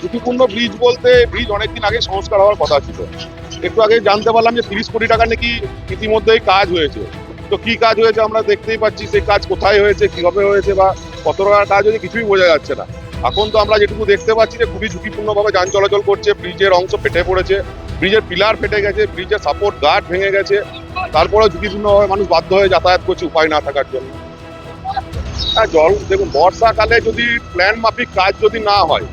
ঝুঁকিপূর্ণ ব্রিজ বলতে ব্রিজ অনেকদিন আগে সংস্কার হওয়ার কথা ছিল। একটু আগে জানতে পারলাম যে তিরিশ কোটি টাকা নাকি ইতিমধ্যেই কাজ হয়েছে। তো কি কাজ হয়েছে আমরা দেখতেই পাচ্ছি সেই কাজ কোথায় হয়েছে, কীভাবে হয়েছে বা কত টাকার কাজ হয়েছে কিছুই বোঝা যাচ্ছে না। এখন তো আমরা যেটুকু দেখতে পাচ্ছি যে খুবই ঝুঁকিপূর্ণভাবে যান চলাচল করছে ব্রিজের অংশ ফেটে পড়েছে ব্রিজের পিলার ফেটে গেছে ব্রিজের সাপোর্ট গার্ড ভেঙে গেছে, তারপরেও ঝুঁকিপূর্ণভাবে মানুষ বাধ্য হয়ে যাতায়াত করছে উপায় না থাকার জন্য। হ্যাঁ জল, দেখুন, বর্ষাকালে যদি প্ল্যান মাফিক কাজ যদি না হয়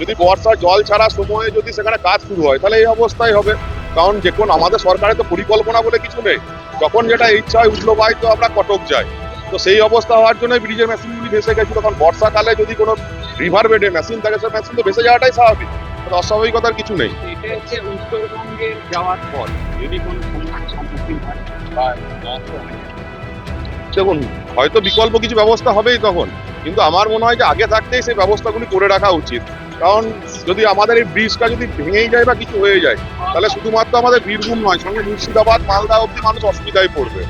যদি বর্ষা জল ছাড়া সময়ে যদি সেখানে কাজ শুরু হয় তাহলে এই অবস্থাই হবে। কারণ যে কোন আমাদের সরকারের তো পরিকল্পনা বলে কিছু নেই। যখন যেটা ইচ্ছা হয় উঠল বাই তো আমরা কটক যাই। তো সেই অবস্থা হওয়ার জন্য ব্রিজের মেশিনগুলি ভেসে গেছিল। কারণ বর্ষাকালে যদি কোনো রিভার বেডে মেশিন থাকে সেই মেশিন তো ভেসে যাওয়াটাই স্বাভাবিক। অস্বাভাবিকতার কিছু নেই। এটা হচ্ছে উত্তরবঙ্গে যাওয়ার পর যদি কোনো সম্মুখীন হয় বা দেখুন হয়তো বিকল্প কিছু ব্যবস্থা হবেই তখন। কিন্তু আমার মনে হয় যে আগে থাকতেই সেই ব্যবস্থাগুলি করে রাখা উচিত। কারণ যদি আমাদের এই ব্রিজটা যদি ভেঙেই যায় বা কিছু হয়ে যায়, তাহলে শুধুমাত্র আমাদের বীরভূম নয়, সঙ্গে মুর্শিদাবাদ, মালদা অব্দি মানুষ অসুবিধায় পড়বে।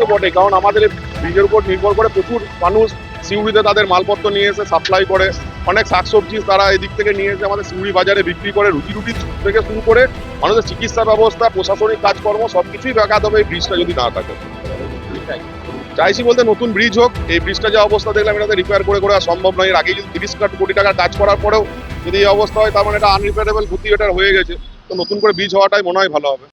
তো বটে কারণ আমাদের ব্রিজের উপর নির্ভর করে প্রচুর মানুষ সিউড়িতে তাদের মালপত্র নিয়ে এসে সাপ্লাই করে। অনেক শাকসবজি তারা এদিক থেকে নিয়ে এসে আমাদের সিউড়ি বাজারে বিক্রি করে, রুটি রুটি থেকে শুরু করে, মানুষের চিকিৎসা ব্যবস্থা, প্রশাসনিক কাজকর্ম, সবকিছুই ব্যাঘাত হবে এই ব্রিজটা যদি না থাকে। চাইছি বলতে নতুন ব্রিজ হোক, এই ব্রিজটা যে অবস্থা দেখলাম, এটাতে রিপেয়ার করে করা সম্ভব নয়। এর আগে যদি তিরিশ কোটি টাকা কাজ করার পরেও যদি এই অবস্থা হয়, তার মানে এটা আনরিপেয়ারেবল ক্ষতি এটার হয়ে গেছে। তো নতুন করে ব্রিজ হওয়াটাই মনে হয় ভালো হবে।